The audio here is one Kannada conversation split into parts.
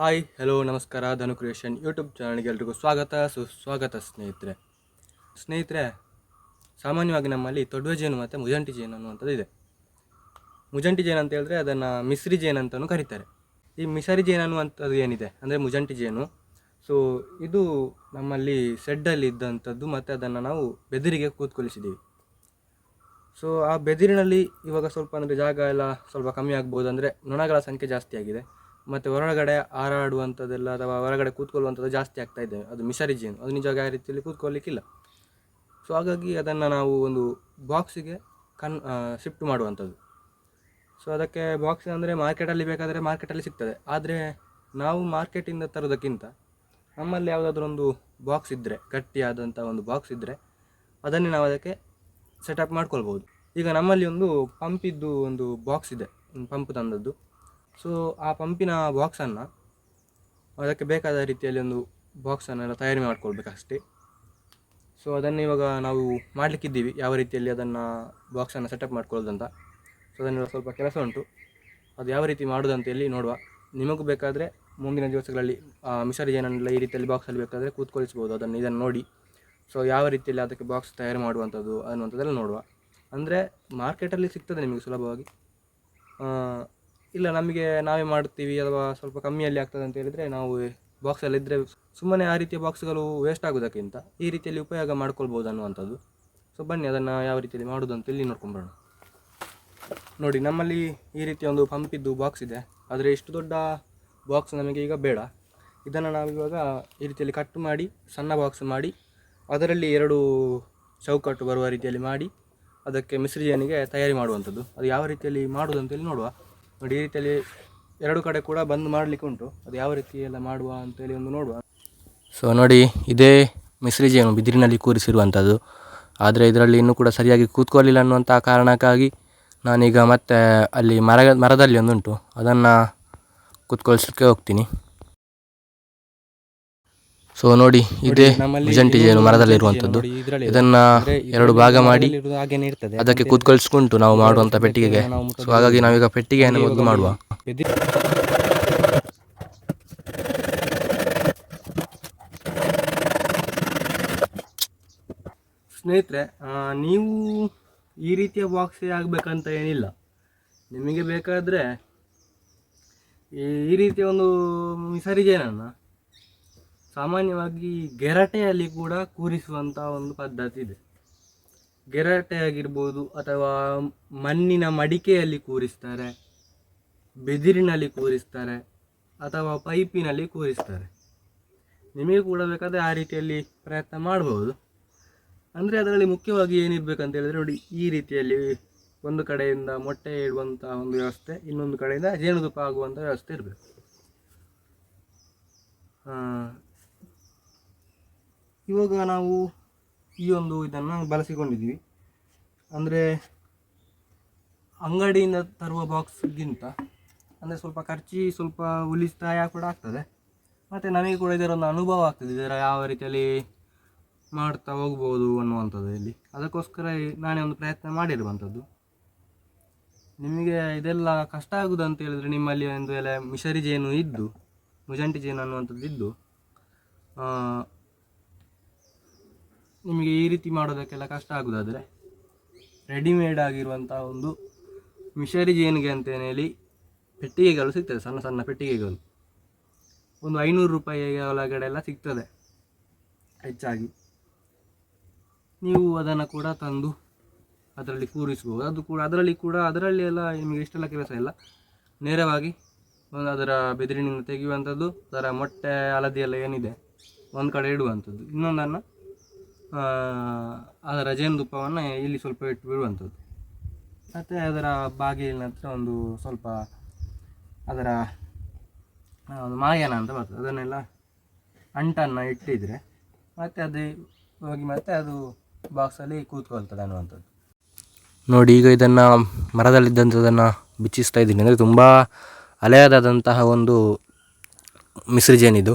ಹಾಯ್ ಹಲೋ ನಮಸ್ಕಾರ, ಧನು ಕ್ರಿಯೇಷನ್ ಯೂಟ್ಯೂಬ್ ಚಾನಲ್ಗೆ ಎಲ್ರಿಗೂ ಸ್ವಾಗತ, ಸುಸ್ವಾಗತ ಸ್ನೇಹಿತರೆ. ಸ್ನೇಹಿತರೆ, ಸಾಮಾನ್ಯವಾಗಿ ನಮ್ಮಲ್ಲಿ ತೊಡುವೆ ಜೇನು ಮತ್ತು ಮುಜಂಟಿ ಜೇನು ಅನ್ನುವಂಥದ್ದು ಇದೆ. ಮುಜಂಟಿ ಜೇನು ಅಂತ ಹೇಳಿದ್ರೆ ಅದನ್ನು ಮಿಸ್ರಿ ಜೇನು ಅಂತಲೂ ಕರೀತಾರೆ. ಈ ಮಿಸರಿ ಜೇನು ಅನ್ನುವಂಥದ್ದು ಏನಿದೆ? ಅಂದರೆ ಮುಜಂಟಿ ಜೇನು. ಸೊ ಇದು ನಮ್ಮಲ್ಲಿ ಸೆಡ್ಡಲ್ಲಿ ಇದ್ದಂಥದ್ದು ಮತ್ತು ಅದನ್ನು ನಾವು ಬೆದಿರಿಗೆ ಕೂತ್ಕೊಳಿಸಿದ್ದೀವಿ ಸೊ ಆ ಬೆದಿರಿನಲ್ಲಿ ಇವಾಗ ಸ್ವಲ್ಪ ಅಂದರೆ ಜಾಗ ಎಲ್ಲ ಸ್ವಲ್ಪ ಕಮ್ಮಿ ಆಗ್ಬೋದು ಅಂದರೆ ನೊಣಗಳ ಸಂಖ್ಯೆ ಜಾಸ್ತಿ ಆಗಿದೆ. ಮತ್ತು ಹೊರಗಡೆ ಹಾರಾಡುವಂಥದ್ದೆಲ್ಲ ಅಥವಾ ಹೊರಗಡೆ ಕೂತ್ಕೊಳ್ಳುವಂಥದ್ದು ಜಾಸ್ತಿ ಆಗ್ತಾ ಇದೆ. ಅದು ಮಿಸರಿ ಜೀನ್ ಅದು ನಿಜವಾಗಿ ಆ ರೀತಿಯಲ್ಲಿ ಕೂತ್ಕೊಳ್ಳಿಕ್ಕಿಲ್ಲ. ಸೊ ಹಾಗಾಗಿ ಅದನ್ನು ನಾವು ಒಂದು ಬಾಕ್ಸಿಗೆ ಕನ್ ಶಿಫ್ಟ್ ಮಾಡುವಂಥದ್ದು. ಸೊ ಅದಕ್ಕೆ ಬಾಕ್ಸ್ ಅಂದರೆ ಮಾರ್ಕೆಟಲ್ಲಿ ಬೇಕಾದರೆ ಮಾರ್ಕೆಟಲ್ಲಿ ಸಿಗ್ತದೆ. ಆದರೆ ನಾವು ಮಾರ್ಕೆಟಿಂದ ತರೋದಕ್ಕಿಂತ ನಮ್ಮಲ್ಲಿ ಯಾವುದಾದ್ರೂ ಒಂದು ಬಾಕ್ಸ್ ಇದ್ದರೆ ಗಟ್ಟಿಯಾದಂಥ ಒಂದು ಬಾಕ್ಸ್ ಇದ್ದರೆ ಅದನ್ನೇ ನಾವು ಅದಕ್ಕೆ ಸೆಟಪ್ ಮಾಡ್ಕೊಳ್ಬೋದು. ಈಗ ನಮ್ಮಲ್ಲಿ ಒಂದು ಪಂಪಿದ್ದು ಒಂದು ಬಾಕ್ಸ್ ಇದೆ. ಪಂಪ್ ತಂದದ್ದು. ಸೊ ಆ ಪಂಪಿನ ಬಾಕ್ಸನ್ನು ಅದಕ್ಕೆ ಬೇಕಾದ ರೀತಿಯಲ್ಲಿ ಒಂದು ಬಾಕ್ಸನ್ನೆಲ್ಲ ತಯಾರಿ ಮಾಡ್ಕೊಳ್ಬೇಕಷ್ಟೇ. ಸೊ ಅದನ್ನು ಇವಾಗ ನಾವು ಮಾಡಲಿಕ್ಕಿದ್ದೀವಿ. ಯಾವ ರೀತಿಯಲ್ಲಿ ಅದನ್ನು ಬಾಕ್ಸನ್ನು ಸೆಟಪ್ ಮಾಡ್ಕೊಳ್ಳೋದಂತ. ಸೊ ಅದನ್ನೆಲ್ಲ ಸ್ವಲ್ಪ ಕೆಲಸ ಉಂಟು. ಅದು ಯಾವ ರೀತಿ ಮಾಡೋದಂತ ಹೇಳಿ ನೋಡುವ. ನಿಮಗೂ ಬೇಕಾದರೆ ಮುಂದಿನ ದಿವಸಗಳಲ್ಲಿ ಮಿಸರಿ ಜೇನನ್ನೆಲ್ಲ ಈ ರೀತಿಯಲ್ಲಿ ಬಾಕ್ಸಲ್ಲಿ ಬೇಕಾದರೆ ಕೂತ್ಕೊಳಿಸ್ಬೋದು. ಅದನ್ನು ಇದನ್ನು ನೋಡಿ. ಸೊ ಯಾವ ರೀತಿಯಲ್ಲಿ ಅದಕ್ಕೆ ಬಾಕ್ಸ್ ತಯಾರು ಮಾಡುವಂಥದ್ದು ಅನ್ನುವಂಥದ್ದೆಲ್ಲ ನೋಡುವ. ಅಂದರೆ ಮಾರ್ಕೆಟಲ್ಲಿ ಸಿಗ್ತದೆ ನಿಮಗೆ ಸುಲಭವಾಗಿ. ಇಲ್ಲ, ನಮಗೆ ನಾವೇ ಮಾಡ್ತೀವಿ ಅಥವಾ ಸ್ವಲ್ಪ ಕಮ್ಮಿಯಲ್ಲಿ ಆಗ್ತದೆ ಅಂತ ಹೇಳಿದರೆ ನಾವು ಬಾಕ್ಸಲ್ಲಿ ಇದ್ದರೆ ಸುಮ್ಮನೆ ಆ ರೀತಿಯ ಬಾಕ್ಸ್ಗಳು ವೇಸ್ಟ್ ಆಗೋದಕ್ಕಿಂತ ಈ ರೀತಿಯಲ್ಲಿ ಉಪಯೋಗ ಮಾಡ್ಕೊಳ್ಬೋದು ಅನ್ನುವಂಥದ್ದು. ಸೊ ಬನ್ನಿ, ಅದನ್ನು ಯಾವ ರೀತಿಯಲ್ಲಿ ಮಾಡೋದು ಅಂತ ಇಲ್ಲಿ ನೋಡ್ಕೊಂಬರೋಣ. ನೋಡಿ, ನಮ್ಮಲ್ಲಿ ಈ ರೀತಿಯ ಒಂದು ಪಂಪಿದ್ದು ಬಾಕ್ಸ್ ಇದೆ. ಆದರೆ ಇಷ್ಟು ದೊಡ್ಡ ಬಾಕ್ಸ್ ನಮಗೆ ಈಗ ಬೇಡ. ಇದನ್ನು ನಾವಿವಾಗ ಈ ರೀತಿಯಲ್ಲಿ ಕಟ್ ಮಾಡಿ, ಸಣ್ಣ ಬಾಕ್ಸ್ ಮಾಡಿ, ಅದರಲ್ಲಿ ಎರಡು ಚೌಕಟ್ಟು ಬರುವ ರೀತಿಯಲ್ಲಿ ಮಾಡಿ, ಅದಕ್ಕೆ ಮಿಶ್ರಜನಿಗೆ ತಯಾರಿ ಮಾಡುವಂಥದ್ದು. ಅದು ಯಾವ ರೀತಿಯಲ್ಲಿ ಮಾಡೋದು ಅಂತೇಳಿ ನೋಡುವ. ನೋಡಿ, ಈ ರೀತಿಯಲ್ಲಿ ಎರಡು ಕಡೆ ಕೂಡ ಬಂದ್ ಮಾಡಲಿಕ್ಕೆ ಉಂಟು. ಅದು ಯಾವ ರೀತಿ ಎಲ್ಲ ಮಾಡುವ ಅಂತೇಳಿ ಒಂದು ನೋಡುವ. ಸೊ ನೋಡಿ, ಇದೇ ಮಿಸ್ರಿಜ್ ಜೇನು ಬಿದಿರಿನಲ್ಲಿ ಕೂರಿಸಿರುವಂಥದ್ದು. ಆದರೆ ಇದರಲ್ಲಿ ಇನ್ನೂ ಕೂಡ ಸರಿಯಾಗಿ ಕೂತ್ಕೊಳ್ಳಿಲ್ಲ ಅನ್ನುವಂಥ ಕಾರಣಕ್ಕಾಗಿ ನಾನೀಗ ಮತ್ತೆ ಅಲ್ಲಿ ಮರ, ಮರದಲ್ಲಿ ಒಂದುಂಟು. ಅದನ್ನು ಕೂತ್ಕೊಳ್ಸಲಿಕ್ಕೆ ಹೋಗ್ತೀನಿ. ಸೊ ನೋಡಿ ಇದೇ ಜಂಟಿ ಜೇನು ಮರದಲ್ಲಿರುವಂಥದ್ದು ಇದನ್ನ ಎರಡು ಭಾಗ ಮಾಡಿ ಅದಕ್ಕೆ ಕೂತ್ಕೊಳಿಸ್ಕೊಂಡು ನಾವು ಮಾಡುವಂಥ ಪೆಟ್ಟಿಗೆಗೆ. ಸೊ ಹಾಗಾಗಿ ನಾವೀಗ ಪೆಟ್ಟಿಗೆಯನ್ನು ಮೊದಲು ಮಾಡುವ. ಸ್ನೇಹಿತರೆ ನೀವು ಈ ರೀತಿಯ ಬಾಕ್ಸ್ ಆಗಬೇಕಂತ ಏನಿಲ್ಲ. ನಿಮಗೆ ಬೇಕಾದರೆ ಈ ರೀತಿಯ ಒಂದು ಮಿಸರಿ ಜೇನನ್ನು ಸಾಮಾನ್ಯವಾಗಿ ಗೆರಟೆಯಲ್ಲಿ ಕೂಡ ಕೂರಿಸುವಂಥ ಒಂದು ಪದ್ಧತಿ ಇದೆ. ಗೆರಟೆ ಆಗಿರ್ಬೋದು ಅಥವಾ ಮಣ್ಣಿನ ಮಡಿಕೆಯಲ್ಲಿ ಕೂರಿಸ್ತಾರೆ, ಬೆದಿರಿನಲ್ಲಿ ಕೂರಿಸ್ತಾರೆ ಅಥವಾ ಪೈಪಿನಲ್ಲಿ ಕೂರಿಸ್ತಾರೆ. ನಿಮಗೆ ಕೂಡ ಬೇಕಾದರೆ ಆ ರೀತಿಯಲ್ಲಿ ಪ್ರಯತ್ನ ಮಾಡ್ಬೋದು. ಅಂದರೆ ಅದರಲ್ಲಿ ಮುಖ್ಯವಾಗಿ ಏನಿರಬೇಕಂತ ಹೇಳಿದ್ರೆ ನೋಡಿ, ಈ ರೀತಿಯಲ್ಲಿ ಒಂದು ಕಡೆಯಿಂದ ಮೊಟ್ಟೆ ಇಡುವಂಥ ಒಂದು ವ್ಯವಸ್ಥೆ, ಇನ್ನೊಂದು ಕಡೆಯಿಂದ ಜೇನುತುಪ್ಪ ಆಗುವಂಥ ವ್ಯವಸ್ಥೆ ಇರಬೇಕು. ಇವಾಗ ನಾವು ಈ ಒಂದು ಇದನ್ನು ಬಳಸಿಕೊಂಡಿದ್ದೀವಿ. ಅಂದರೆ ಅಂಗಡಿಯಿಂದ ತರುವ ಬಾಕ್ಸ್ಗಿಂತ, ಅಂದರೆ ಸ್ವಲ್ಪ ಖರ್ಚಿ, ಸ್ವಲ್ಪ ಉಳಿತಾಯ ಕೂಡ ಆಗ್ತದೆ. ಮತ್ತು ನಮಗೆ ಕೂಡ ಇದರ ಒಂದು ಅನುಭವ ಆಗ್ತದೆ. ಇದರ ಯಾವ ರೀತಿಯಲ್ಲಿ ಮಾಡ್ತಾ ಹೋಗ್ಬೋದು ಅನ್ನುವಂಥದ್ದು ಇಲ್ಲಿ. ಅದಕ್ಕೋಸ್ಕರ ನಾನೇ ಒಂದು ಪ್ರಯತ್ನ ಮಾಡಿರುವಂಥದ್ದು. ನಿಮಗೆ ಇದೆಲ್ಲ ಕಷ್ಟ ಆಗುದು ಅಂತ ಹೇಳಿದ್ರೆ ನಿಮ್ಮಲ್ಲಿ ಒಂದು ಎಲ್ಲ ಮಿಷರಿ ಜೇನು ಇದ್ದು, ಮುಜಂಟಿ ಜೇನು ಅನ್ನುವಂಥದ್ದು ಇದ್ದು ನಿಮಗೆ ಈ ರೀತಿ ಮಾಡೋದಕ್ಕೆಲ್ಲ ಕಷ್ಟ ಆಗೋದಾದರೆ ರೆಡಿಮೇಡ್ ಆಗಿರುವಂಥ ಒಂದು ಮಿಷರಿ ಜೇನಿಗೆ ಅಂತೇಳಿ ಹೇಳಿ ಪೆಟ್ಟಿಗೆಗಳು ಸಿಗ್ತದೆ, ಸಣ್ಣ ಸಣ್ಣ ಪೆಟ್ಟಿಗೆಗಳು. ಒಂದು ಐನೂರು ರೂಪಾಯಿಗೆ ಒಳಗಡೆ ಎಲ್ಲ ಸಿಗ್ತದೆ, ಹೆಚ್ಚಾಗಿ. ನೀವು ಅದನ್ನು ಕೂಡ ತಂದು ಅದರಲ್ಲಿ ಕೂರಿಸ್ಬೋದು. ಅದು ಕೂಡ ಅದರಲ್ಲಿ ಕೂಡ ಅದರಲ್ಲಿ ಎಲ್ಲ ನಿಮಗೆ ಇಷ್ಟೆಲ್ಲ ಕೆಲಸ ಇಲ್ಲ. ನೇರವಾಗಿ ಒಂದು ಅದರ ಬೆದರಿನಿಂದ ತೆಗೆಯುವಂಥದ್ದು, ಅದರ ಮೊಟ್ಟೆ, ಹಳದಿ ಎಲ್ಲ ಏನಿದೆ, ಒಂದು ಕಡೆ ಇಡುವಂಥದ್ದು. ಇನ್ನೊಂದನ್ನು ಅದರ ಜೇನುತುಪ್ಪವನ್ನು ಇಲ್ಲಿ ಸ್ವಲ್ಪ ಇಟ್ಟು ಬಿಡುವಂಥದ್ದು. ಮತ್ತು ಅದರ ಬಾಗಿಲಿನ ಹತ್ರ ಒಂದು ಸ್ವಲ್ಪ ಅದರ ಒಂದು ಮಾಯನ ಅಂತ ಬರ್ತದೆ. ಅದನ್ನೆಲ್ಲ ಅಂಟನ್ನು ಇಟ್ಟಿದರೆ ಮತ್ತು ಅದು ಹೋಗಿ ಮತ್ತೆ ಅದು ಬಾಕ್ಸಲ್ಲಿ ಕೂತ್ಕೊಳ್ತದೆ ಅನ್ನುವಂಥದ್ದು. ನೋಡಿ, ಈಗ ಇದನ್ನು ಮರದಲ್ಲಿದ್ದಂಥದ್ದನ್ನು ಬಿಚ್ಚಿಸ್ತಾ ಇದ್ದೀನಿ. ಅಂದರೆ ತುಂಬ ಹಳೆಯದಾದಂತಹ ಒಂದು ಮಿಶ್ರಿ ಜೇನಿದು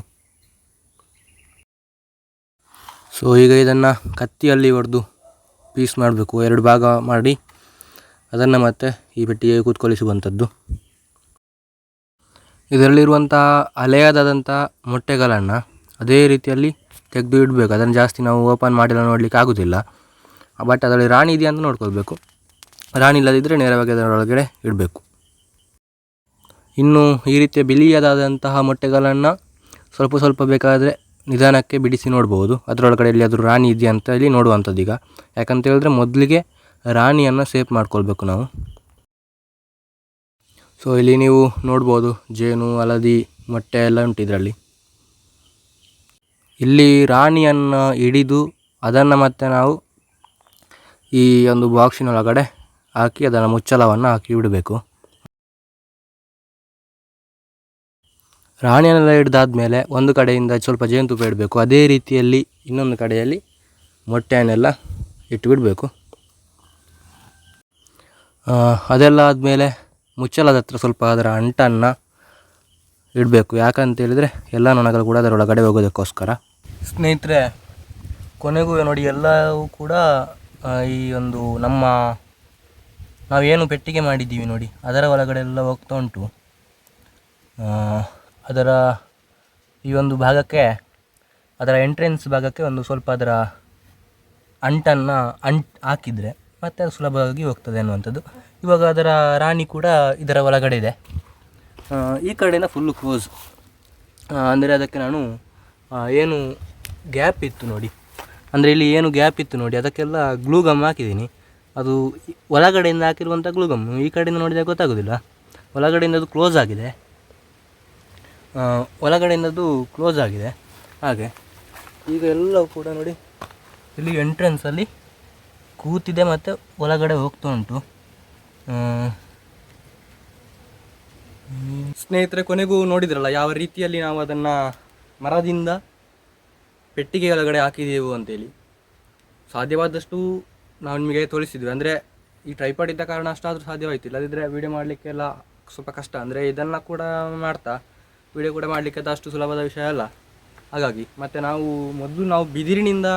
ಸೊ ಈಗ ಇದನ್ನು ಕತ್ತಿಯಲ್ಲಿ ಹೊಡೆದು ಪೀಸ್ ಮಾಡಬೇಕು. ಎರಡು ಭಾಗ ಮಾಡಿ, ಅದನ್ನು ಮತ್ತೆ ಈ ಪೆಟ್ಟಿಗೆ ಕೂತ್ಕೊಳಿಸುವಂಥದ್ದು. ಇದರಲ್ಲಿರುವಂಥ ಹಳೆಯದಾದಂಥ ಮೊಟ್ಟೆಗಳನ್ನು ಅದೇ ರೀತಿಯಲ್ಲಿ ತೆಗೆದು ಇಡಬೇಕು. ಅದನ್ನು ಜಾಸ್ತಿ ನಾವು ಓಪನ್ ಮಾಡಿಲ್ಲ, ನೋಡಲಿಕ್ಕೆ ಆಗೋದಿಲ್ಲ. ಬಟ್ ಅದರಲ್ಲಿ ರಾಣಿ ಇದೆಯಾ ಅಂತ ನೋಡ್ಕೊಳ್ಬೇಕು. ರಾಣಿ ಇಲ್ಲದಿದ್ದರೆ ನೇರವಾಗಿ ಅದರೊಳಗಡೆ ಇಡಬೇಕು. ಇನ್ನು ಈ ರೀತಿಯ ಬಿಳಿಯದಾದಂತಹ ಮೊಟ್ಟೆಗಳನ್ನು ಸ್ವಲ್ಪ ಸ್ವಲ್ಪ ಬೇಕಾದರೆ ನಿಧಾನಕ್ಕೆ ಬಿಡಿಸಿ ನೋಡ್ಬೋದು. ಅದರೊಳಗಡೆ ಎಲ್ಲಿಯಾದರೂ ರಾಣಿ ಇದೆಯಾ ಅಂತ ಇಲ್ಲಿ ನೋಡುವಂಥದ್ದು ಈಗ. ಯಾಕಂತ ಹೇಳಿದ್ರೆ ಮೊದಲಿಗೆ ರಾಣಿಯನ್ನು ಸೇಫ್ ಮಾಡ್ಕೊಳ್ಬೇಕು ನಾವು. ಸೊ ಇಲ್ಲಿ ನೀವು ನೋಡ್ಬೋದು, ಜೇನು, ಹಳದಿ, ಮೊಟ್ಟೆ ಎಲ್ಲ ಉಂಟು ಇದರಲ್ಲಿ. ಇಲ್ಲಿ ರಾಣಿಯನ್ನು ಹಿಡಿದು ಅದನ್ನು ಮತ್ತೆ ನಾವು ಈ ಒಂದು ಬಾಕ್ಸಿನೊಳಗಡೆ ಹಾಕಿ ಅದನ್ನು ಮುಚ್ಚಳವನ್ನು ಹಾಕಿ ಬಿಡಬೇಕು. ರಾಣಿಯನ್ನೆಲ್ಲ ಹಿಡ್ದಾದ್ಮೇಲೆ ಒಂದು ಕಡೆಯಿಂದ ಸ್ವಲ್ಪ ಜೇನುತುಪ್ಪ ಇಡಬೇಕು. ಅದೇ ರೀತಿಯಲ್ಲಿ ಇನ್ನೊಂದು ಕಡೆಯಲ್ಲಿ ಮೊಟ್ಟೆಯನ್ನೆಲ್ಲ ಇಟ್ಟುಬಿಡಬೇಕು ಅದೆಲ್ಲ ಆದಮೇಲೆ ಮುಚ್ಚಳದ ಹತ್ರ ಸ್ವಲ್ಪ ಅದರ ಅಂಟನ್ನು ಇಡಬೇಕು. ಯಾಕಂತೇಳಿದರೆ ಎಲ್ಲ ನೊಣಗಳು ಕೂಡ ಅದರೊಳಗಡೆ ಹೋಗೋದಕ್ಕೋಸ್ಕರ. ಸ್ನೇಹಿತರೆ, ಕೊನೆಗೂ ನೋಡಿ ಎಲ್ಲವೂ ಕೂಡ ಈ ಒಂದು ನಮ್ಮ ನಾವೇನು ಪೆಟ್ಟಿಗೆ ಮಾಡಿದ್ದೀವಿ ನೋಡಿ, ಅದರ ಒಳಗಡೆ ಎಲ್ಲ ಹೋಗ್ತಾ ಉಂಟು. ಅದರ ಈ ಒಂದು ಭಾಗಕ್ಕೆ, ಅದರ ಎಂಟ್ರೆನ್ಸ್ ಭಾಗಕ್ಕೆ ಒಂದು ಸ್ವಲ್ಪ ಅದರ ಅಂಟನ್ನು ಅಂಟ್ ಹಾಕಿದರೆ ಮತ್ತೆ ಅದು ಸುಲಭವಾಗಿ ಹೋಗ್ತದೆ ಅನ್ನುವಂಥದ್ದು. ಇವಾಗ ಅದರ ರಾಣಿ ಕೂಡ ಇದರ ಒಳಗಡೆ ಇದೆ. ಈ ಕಡೆಯಿಂದ ಫುಲ್ಲು ಕ್ಲೋಸ್ ಅಂದರೆ ಅದಕ್ಕೆ ನಾನು ಏನು ಗ್ಯಾಪ್ ಇತ್ತು ನೋಡಿ. ಅಂದರೆ ಇಲ್ಲಿ ಏನು ಗ್ಯಾಪ್ ಇತ್ತು ನೋಡಿ, ಅದಕ್ಕೆಲ್ಲ ಗ್ಲೂ ಗಮ್ ಹಾಕಿದ್ದೀನಿ. ಅದು ಒಳಗಡೆಯಿಂದ ಹಾಕಿರುವಂಥ ಗ್ಲೂ ಗಮ್ ಈ ಕಡೆಯಿಂದ ನೋಡಿದಾಗ ಗೊತ್ತಾಗೋದಿಲ್ಲ. ಒಳಗಡೆಯಿಂದ ಅದು ಕ್ಲೋಸ್ ಆಗಿದೆ. ಆ, ಒಳಗಡೆಯಿಂದ ಅದು ಕ್ಲೋಸ್ ಆಗಿದೆ. ಹಾಗೆ. ಈಗ ಎಲ್ಲವೂ ಕೂಡ ನೋಡಿ ಇಲ್ಲಿ ಎಂಟ್ರೆನ್ಸಲ್ಲಿ ಕೂತಿದೆ ಮತ್ತು ಒಳಗಡೆ ಹೋಗ್ತಾ ಉಂಟು. ಸ್ನೇಹಿತರೆ ಕೊನೆಗೂ ನೋಡಿದ್ರಲ್ಲ ಯಾವ ರೀತಿಯಲ್ಲಿ ನಾವು ಅದನ್ನು ಮರದಿಂದ ಪೆಟ್ಟಿಗೆ ಒಳಗಡೆ ಹಾಕಿದೆವು ಅಂತೇಳಿ. ಸಾಧ್ಯವಾದಷ್ಟು ನಾವು ನಿಮಗೆ ತೋರಿಸಿದ್ವಿ. ಅಂದರೆ ಈ ಟ್ರೈಪಾಡ್ ಇದ್ದ ಕಾರಣ ಅಷ್ಟಾದರೂ ಸಾಧ್ಯವಾಯಿತು ಇಲ್ಲದಿದ್ದರೆ ವೀಡಿಯೋ ಮಾಡಲಿಕ್ಕೆಲ್ಲ ಸ್ವಲ್ಪ ಕಷ್ಟ. ಅಂದರೆ ಇದನ್ನು ಕೂಡ ಮಾಡ್ತಾ ವೀಡಿಯೋ ಕೂಡ ಮಾಡಲಿಕ್ಕೆ ಅಷ್ಟು ಸುಲಭದ ವಿಷಯ ಅಲ್ಲ. ಹಾಗಾಗಿ ಮತ್ತು ನಾವು ಮೊದಲು ನಾವು ಬಿದಿರಿನಿಂದ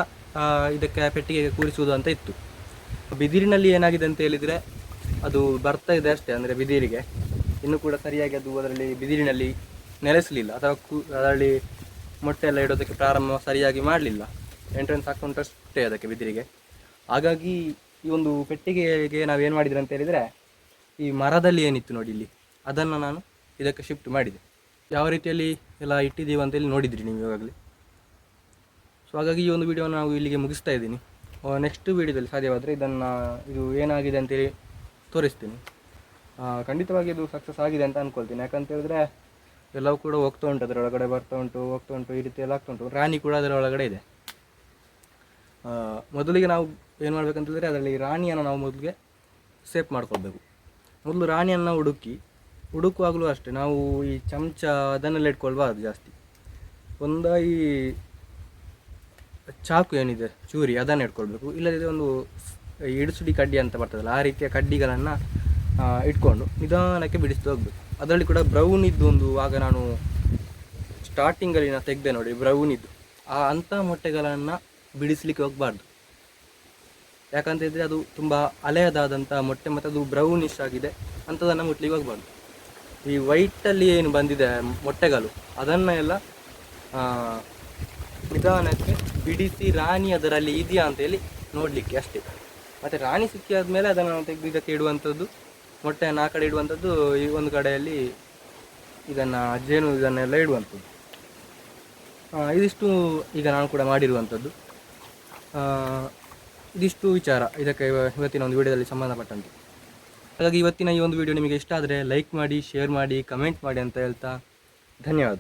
ಇದಕ್ಕೆ ಪೆಟ್ಟಿಗೆಗೆ ಕೂರಿಸುವುದು ಅಂತ ಇತ್ತು. ಬಿದಿರಿನಲ್ಲಿ ಏನಾಗಿದೆ ಅಂತ ಹೇಳಿದರೆ ಅದು ಬರ್ತಾ ಇದೆ ಅಷ್ಟೇ, ಅಂದರೆ ಬಿದಿರಿಗೆ. ಇನ್ನೂ ಕೂಡ ಸರಿಯಾಗಿ ಅದು ಅದರಲ್ಲಿ ಬಿದಿರಿನಲ್ಲಿ ನೆಲೆಸಲಿಲ್ಲ. ಅಥವಾ ಕೂ, ಅದರಲ್ಲಿ ಮೊಟ್ಟೆ ಎಲ್ಲ ಇಡೋದಕ್ಕೆ ಪ್ರಾರಂಭ ಸರಿಯಾಗಿ ಮಾಡಲಿಲ್ಲ. ಎಂಟ್ರೆನ್ಸ್ ಹಾಕೊಂಡಷ್ಟೇ ಅದಕ್ಕೆ ಬಿದಿರಿಗೆ. ಹಾಗಾಗಿ ಈ ಒಂದು ಪೆಟ್ಟಿಗೆಗೆ ನಾವು ಏನು ಮಾಡಿದ್ರೆ ಅಂತ ಹೇಳಿದರೆ, ಈ ಮರದಲ್ಲಿ ಏನಿತ್ತು ನೋಡಿ ಇಲ್ಲಿ, ಅದನ್ನು ನಾನು ಇದಕ್ಕೆ ಶಿಫ್ಟ್ ಮಾಡಿದೆ. ಯಾವ ರೀತಿಯಲ್ಲಿ ಎಲ್ಲ ಇಟ್ಟಿದ್ದೀವಿ ಅಂತೇಳಿ ನೋಡಿದ್ರಿ ನೀವು ಇವಾಗಲೇ. ಸೊ ಹಾಗಾಗಿ ಈ ಒಂದು ವಿಡಿಯೋನ ನಾವು ಇಲ್ಲಿಗೆ ಮುಗಿಸ್ತಾ ಇದ್ದೀನಿ. ನೆಕ್ಸ್ಟ್ ವಿಡಿಯೋದಲ್ಲಿ ಸಾಧ್ಯವಾದರೆ ಇದನ್ನು ಇದು ಏನಾಗಿದೆ ಅಂತೇಳಿ ತೋರಿಸ್ತೀನಿ. ಖಂಡಿತವಾಗಿ ಇದು ಸಕ್ಸಸ್ ಆಗಿದೆ ಅಂತ ಅಂದ್ಕೊಳ್ತೀನಿ ಯಾಕಂತ ಹೇಳಿದ್ರೆ ಎಲ್ಲವೂ ಕೂಡ ಹೋಗ್ತಾ ಉಂಟು ಅದರ ಒಳಗಡೆ ಬರ್ತಾ ಉಂಟು, ಹೋಗ್ತಾ ಉಂಟು, ಈ ರೀತಿ ಎಲ್ಲ ಆಗ್ತಾ ಉಂಟು. ರಾಣಿ ಕೂಡ ಅದರ ಒಳಗಡೆ ಇದೆ ಮೊದಲಿಗೆ ನಾವು ಏನು ಮಾಡಬೇಕಂತೇಳಿದ್ರೆ ಅದರಲ್ಲಿ ರಾಣಿಯನ್ನು ನಾವು ಮೊದಲಿಗೆ ಸೇಫ್ ಮಾಡ್ಕೊಳ್ಬೇಕು. ಮೊದಲು ರಾಣಿಯನ್ನು ಹುಡುಕಿ ಹುಡುಕುವಾಗಲೂ ಅಷ್ಟೇ. ನಾವು ಈ ಚಮಚ ಅದನ್ನೆಲ್ಲ ಇಟ್ಕೊಳ್ಬಾರ್ದು ಜಾಸ್ತಿ. ಒಂದು ಈ ಚಾಕು ಏನಿದೆ, ಚೂರಿ, ಅದನ್ನು ಇಟ್ಕೊಳ್ಬೇಕು. ಇಲ್ಲದಿದ್ದರೆ ಒಂದು ಇಡಿಸುಡಿ ಕಡ್ಡಿ ಅಂತ ಬರ್ತದಲ್ಲ, ಆ ರೀತಿಯ ಕಡ್ಡಿಗಳನ್ನು ಇಟ್ಕೊಂಡು ನಿಧಾನಕ್ಕೆ ಬಿಡಿಸ್ತಾ ಹೋಗ್ಬೇಕು. ಅದರಲ್ಲಿ ಕೂಡ ಬ್ರೌನ್ ಇದ್ದು ಒಂದು, ಆಗ ನಾನು ಸ್ಟಾರ್ಟಿಂಗಲ್ಲಿ ನಾನು ತೆಗೆದೆ ನೋಡಿ ಬ್ರೌನ್ ಇದ್ದು ಆ ಅಂಥ ಮೊಟ್ಟೆಗಳನ್ನು ಬಿಡಿಸ್ಲಿಕ್ಕೆ ಹೋಗಬಾರ್ದು. ಯಾಕಂತ ಹೇಳಿದರೆ ಅದು ತುಂಬ ಹಳೆಯದಾದಂಥ ಮೊಟ್ಟೆ ಮತ್ತು ಅದು ಬ್ರೌನಿಶ್ ಆಗಿದೆ ಅಂಥದನ್ನು ಮುಟ್ಲಿಕ್ಕೆ ಹೋಗಬಾರ್ದು. ಈ ವೈಟಲ್ಲಿ ಏನು ಬಂದಿದೆ ಮೊಟ್ಟೆಗಳು, ಅದನ್ನು ಎಲ್ಲ ನಿಧಾನಕ್ಕೆ ಬಿಡಿಸಿ ರಾಣಿ ಅದರಲ್ಲಿ ಇದೆಯಾ ಅಂತೇಳಿ ನೋಡಲಿಕ್ಕೆ ಅಷ್ಟೇ. ಮತ್ತು ರಾಣಿ ಸಿಕ್ಕಿ ಆದಮೇಲೆ ಅದನ್ನು ತೆಗೆದು ಇದಕ್ಕೆ ಇಡುವಂಥದ್ದು ಮೊಟ್ಟೆಯನ್ನು ಆ ಕಡೆ ಇಡುವಂಥದ್ದು, ಈ ಒಂದು ಕಡೆಯಲ್ಲಿ ಇದನ್ನು ಜೇನು ಇದನ್ನೆಲ್ಲ ಇಡುವಂಥದ್ದು. ಇದಿಷ್ಟು ಈಗ ನಾನು ಕೂಡ ಮಾಡಿರುವಂಥದ್ದು. ಇದಿಷ್ಟು ವಿಚಾರ ಇದಕ್ಕೆ ಇವ- ಇವತ್ತಿನ ಒಂದು ವಿಡಿಯೋದಲ್ಲಿ ಸಂಬಂಧಪಟ್ಟಂತೆ. ಹಾಗಾಗಿ ಇವತ್ತಿನ ಈ ಒಂದು ವಿಡಿಯೋ ನಿಮಗೆ ಇಷ್ಟ ಆದರೆ ಲೈಕ್ ಮಾಡಿ ಶೇರ್ ಮಾಡಿ ಕಮೆಂಟ್ ಮಾಡಿ ಅಂತ ಹೇಳ್ತಾ ಧನ್ಯವಾದ.